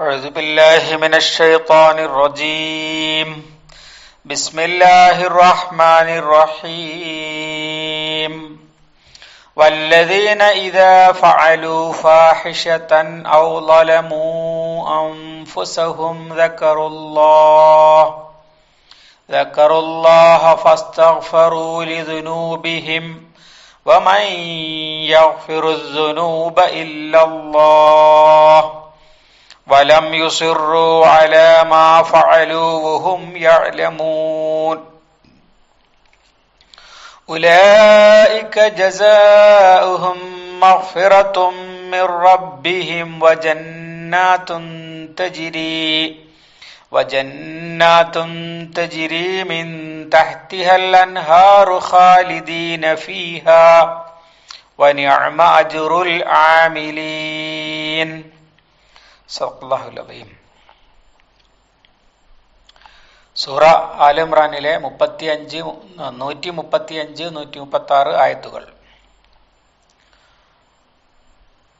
أعوذ بالله من الشيطان الرجيم. بسم الله الرحمن الرحيم. والذين إذا فعلوا فاحشة أو ظلموا أنفسهم ذكروا الله ذكروا الله فاستغفروا لذنوبهم. ومن يغفر الذنوب إلا الله ولم يصروا على ما فعلوا وهم يعلمون. أولئك جزاؤهم مغفرة من ربهم وجنات تجري وجنات تجري من تحتها الأنهار خالدين فيها ونعم أجر العاملين. സഹുലതയും സൂറ ആലിമ്രാനിലെ മുപ്പത്തി അഞ്ച് നൂറ്റി മുപ്പത്തി അഞ്ച് നൂറ്റി മുപ്പത്തി ആറ് ആയത്തുകൾ.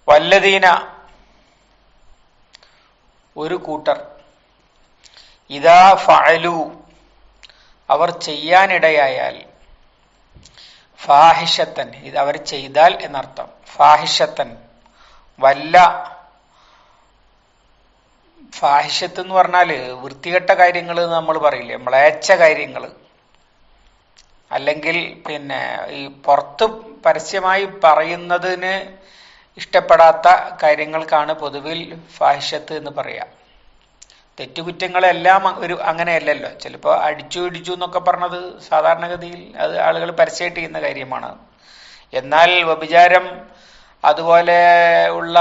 വല്ലതീന ഒരു കൂട്ടർ. ഇതാ ഫഅലു അവർ ചെയ്യാനിടയായാൽ ഫാഹിഷത്തൻ ഇത് അവർ ചെയ്താൽ എന്നർത്ഥം ഫാഹിഷത്തൻ വല്ല ഫാഹിഷത്ത് എന്ന് പറഞ്ഞാൽ വൃത്തികെട്ട കാര്യങ്ങൾ നമ്മൾ പറയില്ലേ? മ്ലേച്ഛ കാര്യങ്ങൾ അല്ലെങ്കിൽ പിന്നെ ഈ പുറത്ത് പരസ്യമായി പറയുന്നതിന് ഇഷ്ടപ്പെടാത്ത കാര്യങ്ങൾക്കാണ് പൊതുവിൽ ഫാഹിഷ്യത്ത് എന്ന് പറയാം. തെറ്റുകുറ്റങ്ങളെല്ലാം ഒരു അങ്ങനെയല്ലല്ലോ. ചിലപ്പോൾ അടിച്ചു ഇടിച്ചു എന്നൊക്കെ പറഞ്ഞത് സാധാരണഗതിയിൽ അത് ആളുകൾ പരസ്യമായിട്ട് ചെയ്യുന്ന കാര്യമാണ്. എന്നാൽ വ്യഭിചാരം അതുപോലെ ഉള്ള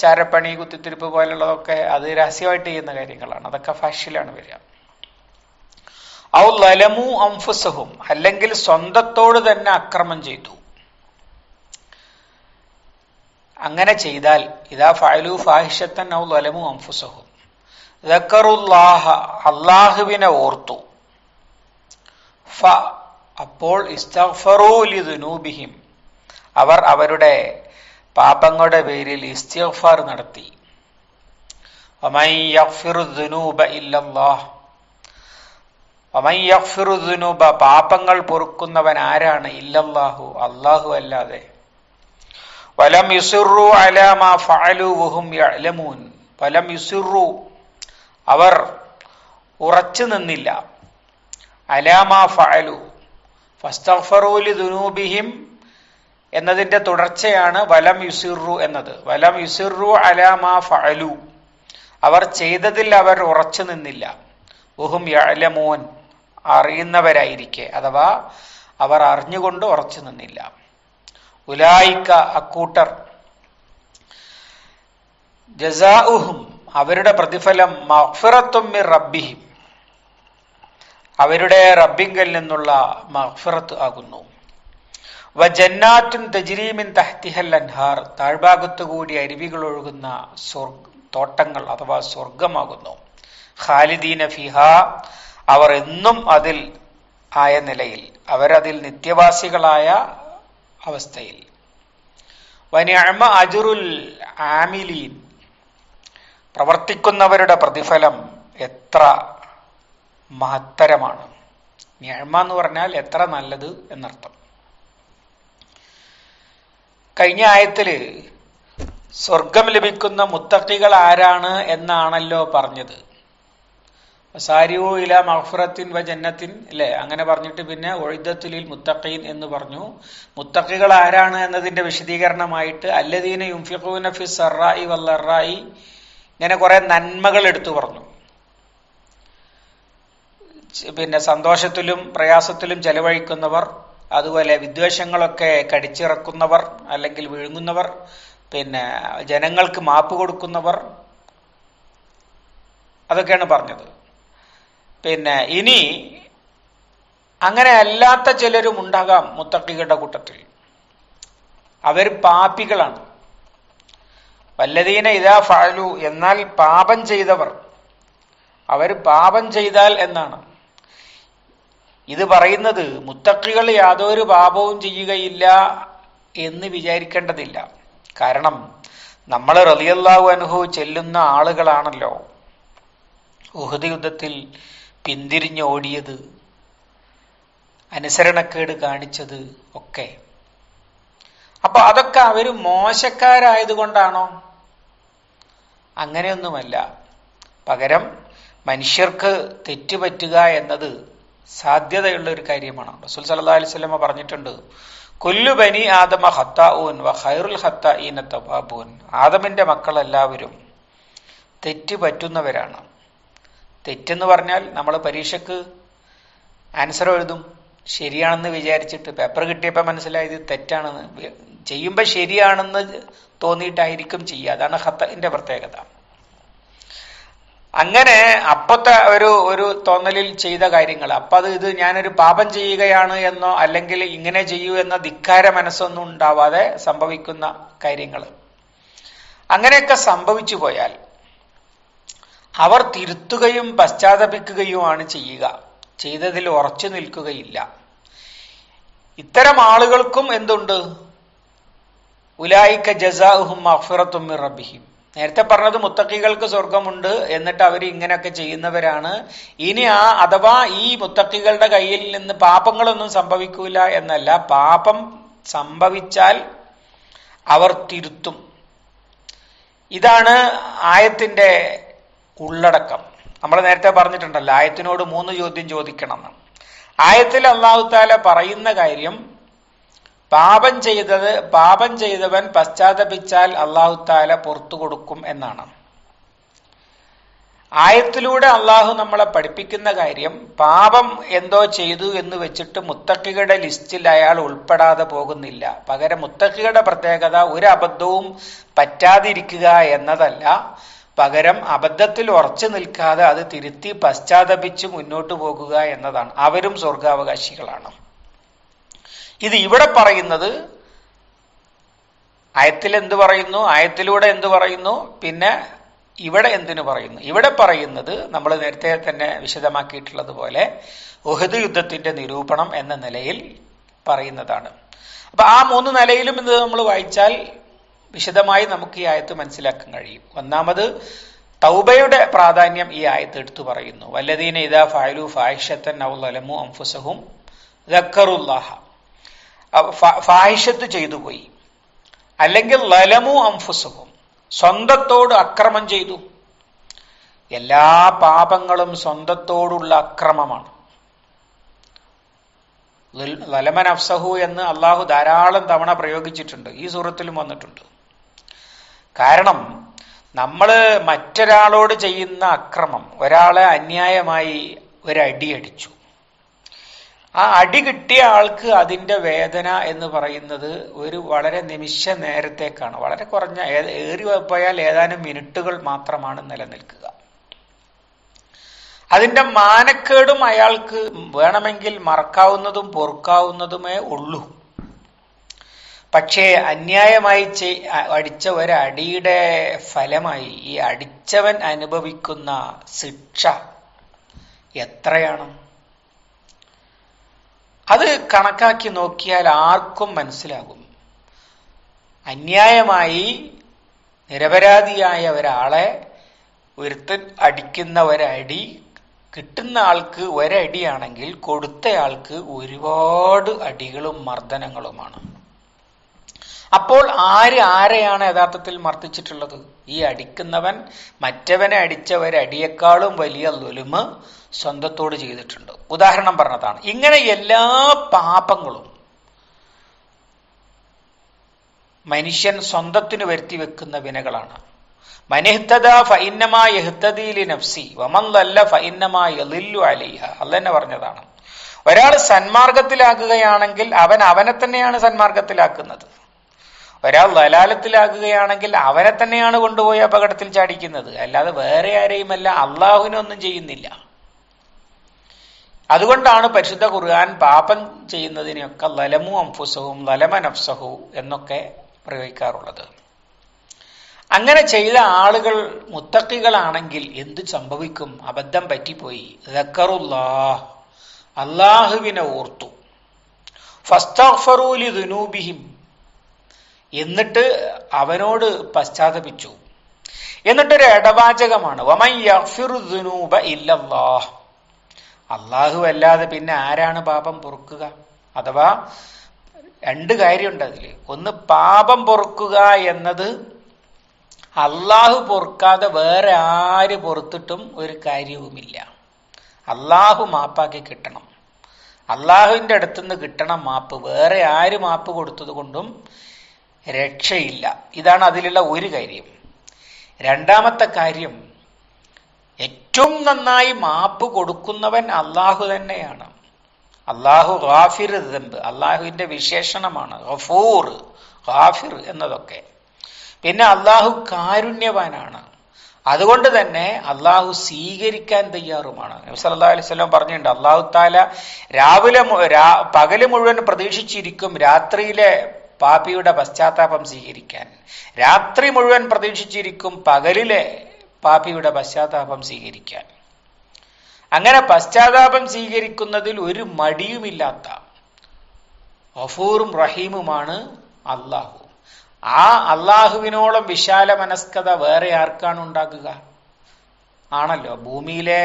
ചാരപ്പണി കുത്തിത്തിരിപ്പ് പോലുള്ളതൊക്കെ അത് രഹസ്യമായിട്ട് ചെയ്യുന്ന കാര്യങ്ങളാണ്. അതൊക്കെ ഫാഷിലാണ് വരിക. ഔ ലലമു അംഫുസഹും അല്ലെങ്കിൽ സ്വന്തത്തോട് തന്നെ അക്രമം ചെയ്തു. അങ്ങനെ ചെയ്താൽ ഇതാ ഫഅലു ഫാഹിഷത്തൻ ഔ ലലമു അംഫുസഹും. ദക്കറുല്ലാഹ അള്ളാഹുവിനെ ഓർത്തു. ഫ അപ്പോൾ ഇസ്തഫറൂലി ദുനൂബിഹിം അവർ അവരുടെ പാപങ്ങളുടെ പേരിൽ ഇസ്തിഗ്ഫാർ നടത്തി. പാപങ്ങൾ പൊറുക്കുന്നവൻ ആരാണ്? ഇല്ലല്ലാഹു അല്ലാഹു അല്ലാതെ. വലം യുസുറു അലാ മാ ഫഅലു വഹും വലം യുസുറു അവർ ഉറച്ചു നിന്നില്ല. അലാമാ ഫഅലു ഫസ്തഗ്ഫറൂ ലിദുനൂബിഹിം എന്നതിന്റെ തുടർച്ചയാണ് വലം യുസിറു എന്നത്. വലം യുസിറു അലാമാ ഫഅലു. അവർ ചെയ്തതിൽ അവർ ഉറച്ചു നിന്നില്ല. ഉഹും യഅലമൂൻ. അറിയുന്നവരായിരിക്കെ. അഥവാ അവർ അറിഞ്ഞുകൊണ്ട് ഉറച്ചു നിന്നില്ല. ഉലായിക്ക അക്കൂട്ടർ. ജസാഉഹും. അവരുടെ പ്രതിഫലം മഹ്ഫിറത്തും മിർ റബ്ബിഹിം. അവരുടെ റബ്ബിങ്കൽ നിന്നുള്ള മഹ്ഫിറത്ത് ആകുന്നു. തഹ്തിഹൽ അൻഹാർ. താഴ്ഭാഗത്തുകൂടി അരുവികൾ ഒഴുകുന്ന തോട്ടങ്ങൾ അഥവാ സ്വർഗമാകുന്നു. ഖാലിദീന ഫിഹ. അവർ എന്നും അതിൽ ആയ നിലയിൽ അവരതിൽ നിത്യവാസികളായ അവസ്ഥയിൽ. അജുറുൽ ആമിലീൻ. പ്രവർത്തിക്കുന്നവരുടെ പ്രതിഫലം എത്ര മഹത്തരമാണ്. ഞഴമ എന്ന് പറഞ്ഞാൽ എത്ര നല്ലത് എന്നർത്ഥം. കഴിഞ്ഞ ആയത്തിൽ സ്വർഗം ലഭിക്കുന്ന മുത്തക്കികൾ ആരാണ് എന്നാണല്ലോ പറഞ്ഞത്. സാരിയോ ഇല മഹ്ഫുറത്തിൻ വ ജന്നത്തിൻ അല്ലെ? അങ്ങനെ പറഞ്ഞിട്ട് പിന്നെ ഒഴുദത്തുലിൽ മുത്തഖീൻ എന്ന് പറഞ്ഞു. മുത്തക്കികൾ ആരാണ് എന്നതിന്റെ വിശദീകരണമായിട്ട് അല്ലദീന യുംഫിഖൂന ഫി സറായി വല്ലറായി ഇങ്ങനെ കുറെ നന്മകൾ എടുത്തു പറഞ്ഞു. പിന്നെ സന്തോഷത്തിലും പ്രയാസത്തിലും ചെലവഴിക്കുന്നവർ അതുപോലെ വിദ്വേഷങ്ങളൊക്കെ കടിച്ചിറക്കുന്നവർ അല്ലെങ്കിൽ വിഴുങ്ങുന്നവർ പിന്നെ ജനങ്ങൾക്ക് മാപ്പ് കൊടുക്കുന്നവർ അതൊക്കെയാണ് പറഞ്ഞത്. പിന്നെ ഇനി അങ്ങനെ അല്ലാത്ത ചിലരും ഉണ്ടാകാം മുത്തക്കികളുടെ കൂട്ടത്തിൽ. അവർ പാപികളാണ്. വല്ലതീന ഇതാ ഫാലു എന്നാൽ പാപം ചെയ്തവർ. അവർ പാപം ചെയ്താൽ എന്നാണ്. ഇത് പറയുന്നത് മുത്തക്കികൾ യാതൊരു പാപവും ചെയ്യുകയില്ല എന്ന് വിചാരിക്കേണ്ടതില്ല. കാരണം നമ്മൾ റലിയല്ലാഹു അനുഭവ ചെല്ലുന്ന ആളുകളാണല്ലോ. ഉഹദ് യുദ്ധത്തിൽ പിന്തിരിഞ്ഞോടിയത് അനുസരണക്കേട് കാണിച്ചത് ഒക്കെ. അപ്പൊ അതൊക്കെ അവർ മോശക്കാരായതുകൊണ്ടാണോ? അങ്ങനെയൊന്നുമല്ല. പകരം മനുഷ്യർക്ക് തെറ്റുപറ്റുക എന്നത് സാധ്യതയുള്ള ഒരു കാര്യമാണ്. റസൂൽ സല്ലല്ലാഹു അലൈഹി വസല്ലമ പറഞ്ഞിട്ടുണ്ട് കൊല്ലു ബനി ആദമ ഹത്താഊൻ വ ഖൈറുൽ ഹത്താഈന തവാബൂൻ. ആദമിന്റെ മക്കൾ എല്ലാവരും തെറ്റ് പറ്റുന്നവരാണ്. തെറ്റെന്ന് പറഞ്ഞാൽ നമ്മൾ പരീക്ഷക്ക് ആൻസർ എഴുതും ശരിയാണെന്ന് വിചാരിച്ചിട്ട് പേപ്പർ കിട്ടിയപ്പോൾ മനസ്സിലായത് തെറ്റാണെന്ന്. ചെയ്യുമ്പോൾ ശരിയാണെന്ന് തോന്നിയിട്ടായിരിക്കും ചെയ്യുക. അതാണ് ഹത്തന്റെ പ്രത്യേകത. അങ്ങനെ അപ്പത്തെ ഒരു ഒരു തോന്നലിൽ ചെയ്ത കാര്യങ്ങൾ. അപ്പൊ അത് ഇത് ഞാനൊരു പാപം ചെയ്യുകയാണ് എന്നോ അല്ലെങ്കിൽ ഇങ്ങനെ ചെയ്യൂ എന്ന ധിക്കാര മനസ്സൊന്നും ഉണ്ടാവാതെ സംഭവിക്കുന്ന കാര്യങ്ങൾ. അങ്ങനെയൊക്കെ സംഭവിച്ചു പോയാൽ അവർ തിരുത്തുകയും പശ്ചാത്തപിക്കുകയുമാണ് ചെയ്യുക. ചെയ്തതിൽ ഉറച്ചു നിൽക്കുകയില്ല. ഇത്തരം ആളുകൾക്കും എന്തുണ്ട്? ഉലായിക്ക ജസാഹും അഫിറത്തും റബിഹിം നേരത്തെ പറഞ്ഞത് മുത്തക്കികൾക്ക് സ്വർഗമുണ്ട് എന്നിട്ട് അവർ ഇങ്ങനെയൊക്കെ ചെയ്യുന്നവരാണ്. ഇനി ആ അഥവാ ഈ മുത്തക്കികളുടെ കയ്യിൽ നിന്ന് പാപങ്ങളൊന്നും സംഭവിക്കൂല എന്നല്ല പാപം സംഭവിച്ചാൽ അവർ തിരുത്തും. ഇതാണ് ആയത്തിന്റെ ഉള്ളടക്കം. നമ്മൾ നേരത്തെ പറഞ്ഞിട്ടുണ്ടല്ലോ ആയത്തിനോട് മൂന്ന് ചോദ്യം ചോദിക്കണം ആയത്തിൽ അള്ളാഹുത്താല പറയുന്ന കാര്യം പാപം ചെയ്തത് പാപം ചെയ്തവൻ പശ്ചാത്തപിച്ചാൽ അള്ളാഹുത്താല പുറത്തു കൊടുക്കും എന്നാണ്. ആയത്തിലൂടെ അള്ളാഹു നമ്മളെ പഠിപ്പിക്കുന്ന കാര്യം പാപം എന്തോ ചെയ്തു എന്ന് വെച്ചിട്ട് മുത്തക്കികളുടെ ലിസ്റ്റിൽ അയാൾ ഉൾപ്പെടാതെ പോകുന്നില്ല. പകരം മുത്തക്കികളുടെ പ്രത്യേകത ഒരു അബദ്ധവും പറ്റാതിരിക്കുക എന്നതല്ല. പകരം അബദ്ധത്തിൽ ഉറച്ചു നിൽക്കാതെ അത് തിരുത്തി പശ്ചാത്തപിച്ച് മുന്നോട്ട് പോകുക എന്നതാണ്. അവരും സ്വർഗാവകാശികളാണ്. ഇത് ഇവിടെ പറയുന്നത് ആയത്തിൽ എന്ത് പറയുന്നു? ആയത്തിലൂടെ എന്ത് പറയുന്നു? പിന്നെ ഇവിടെ എന്തിനു പറയുന്നു? ഇവിടെ പറയുന്നത് നമ്മൾ നേരത്തെ തന്നെ വിശദമാക്കിയിട്ടുള്ളത് പോലെ യുദ്ധത്തിന്റെ നിരൂപണം എന്ന നിലയിൽ പറയുന്നതാണ്. അപ്പൊ ആ മൂന്ന് നിലയിലും ഇത് നമ്മൾ വായിച്ചാൽ വിശദമായി നമുക്ക് ഈ ആയത്ത് മനസ്സിലാക്കാൻ കഴിയും. ഒന്നാമത് തൗബയുടെ പ്രാധാന്യം ഈ ആയത്ത് എടുത്തു പറയുന്നു. വല്ലദീന ഇതാ ഫായലു ഫായിഷത്തൻ ഔലമു അംഫുസഹും ദക്കറുല്ലാഹ. ഫാഹിഷത്ത് ചെയ്തു പോയി. അല്ലെങ്കിൽ ലലമു അംഫുസവും സ്വന്തത്തോട് അക്രമം ചെയ്തു. എല്ലാ പാപങ്ങളും സ്വന്തത്തോടുള്ള അക്രമമാണ്. ലലമൻ അഫ്സഹു എന്ന് അള്ളാഹു ധാരാളം തവണ പ്രയോഗിച്ചിട്ടുണ്ട്. ഈ സൂറത്തിലും വന്നിട്ടുണ്ട്. കാരണം നമ്മൾ മറ്റൊരാളോട് ചെയ്യുന്ന അക്രമം ഒരാളെ അന്യായമായി ഒരടി അടിച്ചു ആ അടി കിട്ടിയ ആൾക്ക് അതിന്റെ വേദന എന്ന് പറയുന്നത് ഒരു വളരെ നിമിഷ നേരത്തേക്കാണ്. വളരെ കുറഞ്ഞ ഏറി പോയാൽ ഏതാനും മിനിറ്റുകൾ മാത്രമാണ് നിലനിൽക്കുക. അതിന്റെ മാനക്കേടും അയാൾക്ക് വേണമെങ്കിൽ മറക്കാവുന്നതും പൊറുക്കാവുന്നതുമേ ഉള്ളൂ. പക്ഷേ അന്യായമായി അടിച്ച ഒരടിയുടെ ഫലമായി ഈ അടിച്ചവൻ അനുഭവിക്കുന്ന ശിക്ഷ എത്രയാണ്? അത് കണക്കാക്കി നോക്കിയാൽ ആർക്കും മനസ്സിലാകും. അന്യായമായി നിരപരാധിയായ ഒരാളെ ഒരുത്തൻ അടിക്കുന്ന ഒരടി കിട്ടുന്ന ആൾക്ക് ഒരടിയാണെങ്കിൽ കൊടുത്തയാൾക്ക് ഒരുപാട് അടികളും മർദ്ദനങ്ങളുമാണ്. അപ്പോൾ ആര് ആരെയാണ് യഥാർത്ഥത്തിൽ മർദ്ദിച്ചിട്ടുള്ളത്? ഈ അടിക്കുന്നവൻ മറ്റവനെ അടിച്ച ഒരടിയേക്കാളും വലിയ ലുലുമ് സ്വന്തത്തോട് ചെയ്തിട്ടുണ്ട്. ഉദാഹരണം പറഞ്ഞതാണ്. ഇങ്ങനെ എല്ലാ പാപങ്ങളും മനുഷ്യൻ സ്വന്തത്തിന് വരുത്തി വെക്കുന്ന വിനകളാണ്. മനിഹ്തദ ഫൈന്നമാ യഹ്തദീലി നഫ്സി അല്ലെന്നെ പറഞ്ഞതാണ്. ഒരാൾ സന്മാർഗത്തിലാക്കുകയാണെങ്കിൽ അവൻ അവനെ തന്നെയാണ് സന്മാർഗത്തിലാക്കുന്നത്. ഒരാൾ ലലാലത്തിലാകുകയാണെങ്കിൽ അവനെ തന്നെയാണ് കൊണ്ടുപോയി അപകടത്തിൽ ചാടിക്കുന്നത്. അല്ലാതെ വേറെ ആരെയുമല്ല അള്ളാഹുവിനൊന്നും ചെയ്യുന്നില്ല. അതുകൊണ്ടാണ് പരിശുദ്ധ ഖുർആൻ പാപം ചെയ്യുന്നതിനെയൊക്കെ ലലമു അംഫുസഹും ലലമ നഫ്സഹു എന്നൊക്കെ പ്രയോഗിക്കാറുള്ളത്. അങ്ങനെ ചെയ്ത ആളുകൾ മുത്തക്കികളാണെങ്കിൽ എന്ത് സംഭവിക്കും? അബദ്ധം പറ്റിപ്പോയി. അള്ളാഹുവിനെ ഓർത്തു. ഫസ്തഫറൂലി ദുനൂബിഹിം എന്നിട്ട് അവനോട് പശ്ചാത്തപിച്ചു. എന്നിട്ടൊരു ഇടവാചകമാണ്. അള്ളാഹു അല്ലാതെ പിന്നെ ആരാണ് പാപം പൊറുക്കുക? അഥവാ രണ്ട് കാര്യമുണ്ട് അതിൽ ഒന്ന് പാപം പൊറുക്കുക എന്നത് അള്ളാഹു പൊറുക്കാതെ വേറെ ആര് പൊറുത്തിട്ടും ഒരു കാര്യവുമില്ല. അള്ളാഹു മാപ്പാക്കി കിട്ടണം. അള്ളാഹുവിന്റെ അടുത്തുനിന്ന് കിട്ടണം മാപ്പ് വേറെ ആര് മാപ്പ് കൊടുത്തത് കൊണ്ടും രക്ഷയില്ല. ഇതാണ് അതിലുള്ള ഒരു കാര്യം. രണ്ടാമത്തെ കാര്യം ഏറ്റവും നന്നായി മാപ്പ് കൊടുക്കുന്നവൻ അള്ളാഹു തന്നെയാണ്. അള്ളാഹു ഗാഫിർ ദമ്പ് അള്ളാഹുവിന്റെ വിശേഷണമാണ്. ഗഫൂർ ഗാഫിർ എന്നതൊക്കെ. പിന്നെ അള്ളാഹു കാരുണ്യവാനാണ്. അതുകൊണ്ട് തന്നെ അള്ളാഹു സ്വീകരിക്കാൻ തയ്യാറുമാണ്. നബ്സല്ലാ അലൈഹി സ്വലം പറഞ്ഞിട്ടുണ്ട് അള്ളാഹു താല രാവിലെ പകൽ മുഴുവൻ പ്രതീക്ഷിച്ചിരിക്കും രാത്രിയിലെ പാപിയുടെ പശ്ചാത്താപം സ്വീകരിക്കാൻ. രാത്രി മുഴുവൻ പ്രതീക്ഷിച്ചിരിക്കും പകലിലെ പാപിയുടെ പശ്ചാത്താപം സ്വീകരിക്കാൻ. അങ്ങനെ പശ്ചാത്താപം സ്വീകരിക്കുന്നതിൽ ഒരു മടിയുമില്ലാത്ത ഗഫൂറും റഹീമുമാണ് അള്ളാഹു ആ അള്ളാഹുവിനോളം വിശാല മനസ്കത വേറെ ആർക്കാണ് ഉണ്ടാക്കുക? ആണല്ലോ. ഭൂമിയിലെ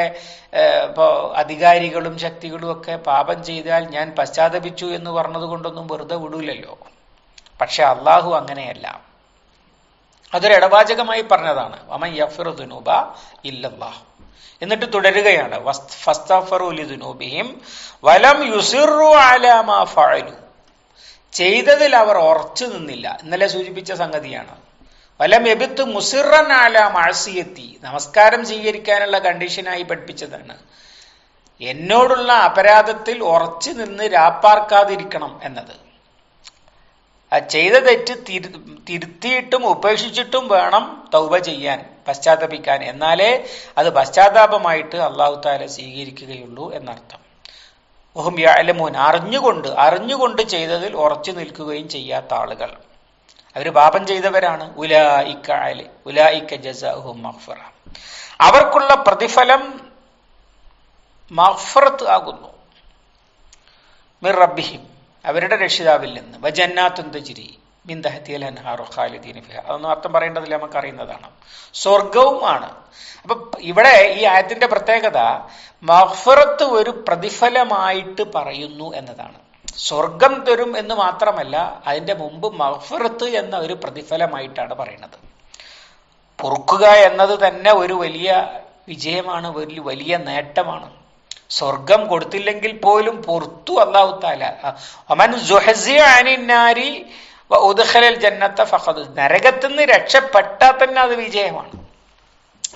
ഇപ്പോ അധികാരികളും ശക്തികളും ഒക്കെ പാപം ചെയ്താൽ ഞാൻ പശ്ചാത്തപിച്ചു എന്ന് പറഞ്ഞത് കൊണ്ടൊന്നും വെറുതെ വിടൂലല്ലോ. പക്ഷെ അള്ളാഹു അങ്ങനെയല്ല. അതൊരു ഇടവാചകമായി പറഞ്ഞതാണ്. അമൻ യഫിറു ദുനൂബ ഇല്ലല്ലാഹ്. എന്നിട്ട് തുടരുകയാണ്. വലം ഫഅലു. ചെയ്തതിൽ അവർ ഉറച്ചു നിന്നില്ല. ഇന്നലെ സൂചിപ്പിച്ച സംഗതിയാണ്. വലം എബിത്ത് മുസിറൻ ആല മാഴ്സിയെത്തി നമസ്കാരം സ്വീകരിക്കാനുള്ള കണ്ടീഷനായി പഠിപ്പിച്ചതാണ്. എന്നോടുള്ള അപരാധത്തിൽ ഉറച്ചു നിന്ന് രാപ്പാർക്കാതിരിക്കണം എന്നത്. ആ ചെയ്ത തെറ്റ് തിരുത്തിയിട്ടും ഉപേക്ഷിച്ചിട്ടും വേണം തൗബ ചെയ്യാൻ പശ്ചാത്തപിക്കാൻ. എന്നാലേ അത് പശ്ചാത്താപമായിട്ട് അള്ളാഹു താല സ്വീകരിക്കുകയുള്ളൂ എന്നർത്ഥം. ഓഹം യാലമോൻ അറിഞ്ഞുകൊണ്ട് അറിഞ്ഞുകൊണ്ട് ചെയ്തതിൽ ഉറച്ചു നിൽക്കുകയും ചെയ്യാത്ത ആളുകൾ. അവർ പാപം ചെയ്തവരാണ്. അലി ഉലായിക്ക ജസാഹും മഹ്ഫറ അവർക്കുള്ള പ്രതിഫലം മഹ്ഫറത്ത് ആകുന്നു. മിർ റബ്ബിഹിം. അവരുടെ രക്ഷിതാവിൽ നിന്ന്. വജന്നാത്തും തജിരി അതൊന്നും അർത്ഥം പറയേണ്ടതില്ല നമുക്ക് അറിയുന്നതാണ്. സ്വർഗവുമാണ് അപ്പൊ ഇവിടെ ഈ ആയത്തിന്റെ പ്രത്യേകത മഹ്ഫറത്ത് ഒരു പ്രതിഫലമായിട്ട് പറയുന്നു എന്നതാണ്. സ്വർഗം തരും എന്ന് മാത്രമല്ല അതിന്റെ മുമ്പ് മഹ്ഫറത്ത് എന്ന ഒരു പ്രതിഫലമായിട്ടാണ് പറയുന്നത്. പൊറുക്കുക എന്നത് തന്നെ ഒരു വലിയ വിജയമാണ് ഒരു വലിയ നേട്ടമാണ്. സ്വർഗം കൊടുത്തില്ലെങ്കിൽ പോലും പുറത്തു അള്ളാഹു താല ഫഹദ് അനിന്നാരി നിന്ന് ജന്നത്ത രക്ഷപ്പെട്ടാൽ തന്നെ അത് വിജയമാണ്.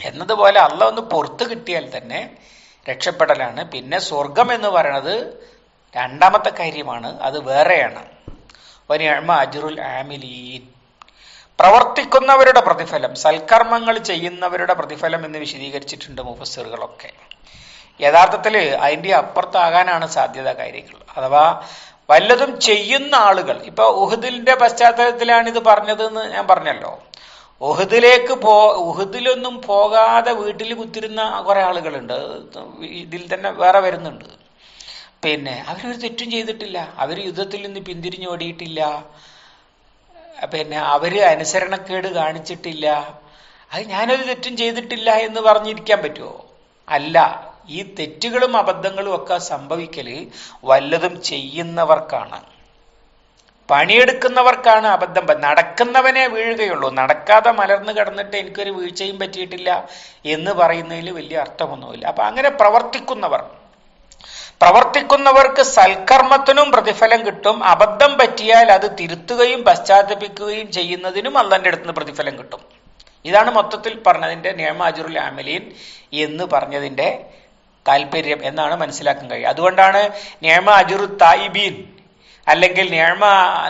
എന്നതുപോലെ അള്ള ഒന്ന് പുറത്ത് കിട്ടിയാൽ തന്നെ രക്ഷപ്പെടലാണ്. പിന്നെ സ്വർഗം എന്ന് പറയുന്നത് രണ്ടാമത്തെ കാര്യമാണ് അത് വേറെയാണ്. അജുറുൽ ആമിലീൻ. പ്രവർത്തിക്കുന്നവരുടെ പ്രതിഫലം സൽക്കർമ്മങ്ങൾ ചെയ്യുന്നവരുടെ പ്രതിഫലം എന്ന് വിശദീകരിച്ചിട്ടുണ്ട് മുഫസ്സിറുകളൊക്കെ. യഥാർത്ഥത്തിൽ അതിന്റെ അപ്പുറത്താകാനാണ് സാധ്യത കാര്യങ്ങൾ. അഥവാ വല്ലതും ചെയ്യുന്ന ആളുകൾ ഇപ്പൊ ഉഹദിലിന്റെ പശ്ചാത്തലത്തിലാണ് ഇത് പറഞ്ഞതെന്ന് ഞാൻ പറഞ്ഞല്ലോ. ഉഹദിലേക്ക് പോ ഉഹദിലൊന്നും പോകാതെ വീട്ടിൽ കുത്തിരുന്ന കുറെ ആളുകളുണ്ട്. ഇതിൽ തന്നെ വേറെ വരുന്നുണ്ട്. പിന്നെ അവരൊരു തെറ്റും ചെയ്തിട്ടില്ല. അവർ യുദ്ധത്തിൽ നിന്ന് പിന്തിരിഞ്ഞു ഓടിയിട്ടില്ല. പിന്നെ അവർ അനുസരണക്കേട് കാണിച്ചിട്ടില്ല. അത് ഞാനൊരു തെറ്റും ചെയ്തിട്ടില്ല എന്ന് പറഞ്ഞിരിക്കാൻ പറ്റുമോ അല്ല. ഈ തെറ്റുകളും അബദ്ധങ്ങളും ഒക്കെ സംഭവിക്കൽ വല്ലതും ചെയ്യുന്നവർക്കാണ്. പണിയെടുക്കുന്നവർക്കാണ് അബദ്ധം. നടക്കുന്നവനെ വീഴുകയുള്ളൂ. നടക്കാതെ മലർന്നു കിടന്നിട്ട് എനിക്കൊരു വീഴ്ചയും പറ്റിയിട്ടില്ല എന്ന് പറയുന്നതിൽ വലിയ അർത്ഥമൊന്നുമില്ല. അപ്പൊ അങ്ങനെ പ്രവർത്തിക്കുന്നവർ. പ്രവർത്തിക്കുന്നവർക്ക് സൽക്കർമ്മത്തിനും പ്രതിഫലം കിട്ടും. അബദ്ധം പറ്റിയാൽ അത് തിരുത്തുകയും പശ്ചാത്തപിക്കുകയും ചെയ്യുന്നതിനും അള്ളന്റെ അടുത്ത് നിന്ന് പ്രതിഫലം കിട്ടും. ഇതാണ് മൊത്തത്തിൽ പറഞ്ഞതിന്റെ നിയമാജുറുൽ ആമലീൻ എന്ന് പറഞ്ഞതിന്റെ താല്പര്യം എന്നാണ് മനസ്സിലാക്കാൻ കഴിയുക. അതുകൊണ്ടാണ് നിയമ അജുറു തായിബീൻ അല്ലെങ്കിൽ നിയമ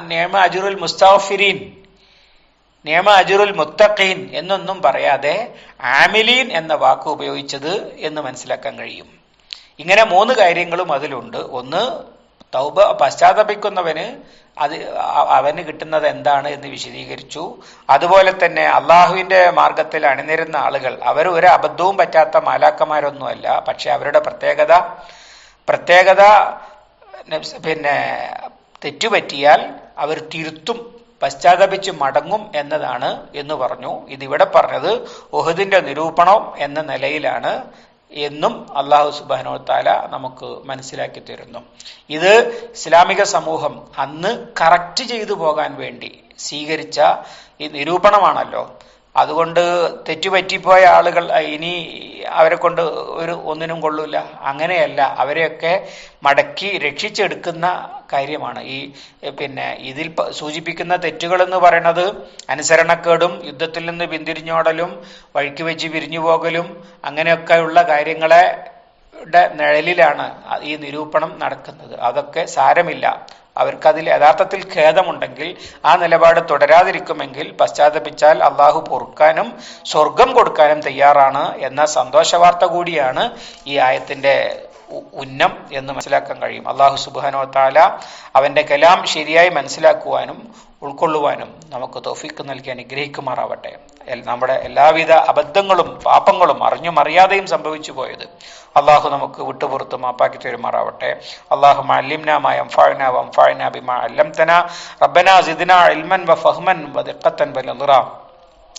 നിയമ അജുറുൽ മുസ്താഫിരീൻ നിയമ അജുറുൽ മുത്തഖീൻ എന്നൊന്നും പറയാതെ ആമിലീൻ എന്ന വാക്ക് ഉപയോഗിച്ചത് എന്ന് മനസ്സിലാക്കാൻ കഴിയും. ഇങ്ങനെ മൂന്ന് കാര്യങ്ങളും അതിലുണ്ട്. ഒന്ന് തൗബ പശ്ചാത്തപിക്കുന്നവന് അത് അവന് കിട്ടുന്നത് എന്താണ് എന്ന് വിശദീകരിച്ചു. അതുപോലെ തന്നെ അള്ളാഹുവിന്റെ മാർഗത്തിൽ അണിനിരുന്ന ആളുകൾ അവർ ഒരു അബദ്ധവും പറ്റാത്ത മാലാക്കന്മാരൊന്നുമല്ല പക്ഷെ അവരുടെ പ്രത്യേകത പ്രത്യേകത പിന്നെ തെറ്റുപറ്റിയാൽ അവർ തിരുത്തും പശ്ചാത്തപിച്ച് മടങ്ങും എന്നതാണ് എന്ന് പറഞ്ഞു. ഇതിവിടെ പറഞ്ഞത് ഒഹദിന്റെ നിരൂപണം എന്ന നിലയിലാണ്. എന്നും അള്ളാഹു സുബാനോ താല നമുക്ക് മനസ്സിലാക്കി തരുന്നു. ഇത് ഇസ്ലാമിക സമൂഹം അന്ന് കറക്റ്റ് ചെയ്തു പോകാൻ വേണ്ടി സ്വീകരിച്ച ഈ നിരൂപണമാണല്ലോ. അതുകൊണ്ട് തെറ്റുപറ്റിപ്പോയ ആളുകൾ ഇനി അവരെ കൊണ്ട് ഒരു ഒന്നിനും കൊള്ളൂല. അങ്ങനെയല്ല അവരെയൊക്കെ മടക്കി രക്ഷിച്ചെടുക്കുന്ന കാര്യമാണ്. ഈ പിന്നെ ഇതിൽ സൂചിപ്പിക്കുന്ന തെറ്റുകൾ എന്ന് പറയുന്നത് അനുസരണക്കേടും യുദ്ധത്തിൽ നിന്ന് പിന്തിരിഞ്ഞോടലും വഴിക്ക് വെച്ച് പിരിഞ്ഞു പോകലും അങ്ങനെയൊക്കെയുള്ള കാര്യങ്ങളെ നിഴലിലാണ് ഈ നിരൂപണം നടക്കുന്നത്. അതൊക്കെ സാരമില്ല. അവർക്കതിൽ യഥാർത്ഥത്തിൽ ഖേദമുണ്ടെങ്കിൽ ആ നിലപാട് തുടരാതിരിക്കുമെങ്കിൽ പശ്ചാത്തപിച്ചാൽ അള്ളാഹു പൊറുക്കാനും സ്വർഗം കൊടുക്കാനും തയ്യാറാണ് എന്ന സന്തോഷ വാർത്ത കൂടിയാണ് ഈ ആയത്തിന്റെ ഉന്നം എന്ന് മനസ്സിലാക്കാൻ കഴിയും. അള്ളാഹു സുബാനോ താല അവന്റെ കലാം ശരിയായി മനസ്സിലാക്കുവാനും ഉൾക്കൊള്ളുവാനും നമുക്ക് തോഫിക്ക് നൽകി അനുഗ്രഹിക്കുമാറാവട്ടെ. നമ്മുടെ എല്ലാവിധ അബദ്ധങ്ങളും പാപങ്ങളും അറിഞ്ഞും അറിയാതെയും സംഭവിച്ചു പോയത് അള്ളാഹു നമുക്ക് വിട്ടുപുറത്ത് മാപ്പാക്കി തരുമാറാവട്ടെ. അള്ളാഹു അല്ലിംന വംഫഅന വംഫഅന ബിമാ റബ്ബന സിദ്ന ഇൽമൻ വഫഹ്മൻ വദിഖത്തൻ ബലദറ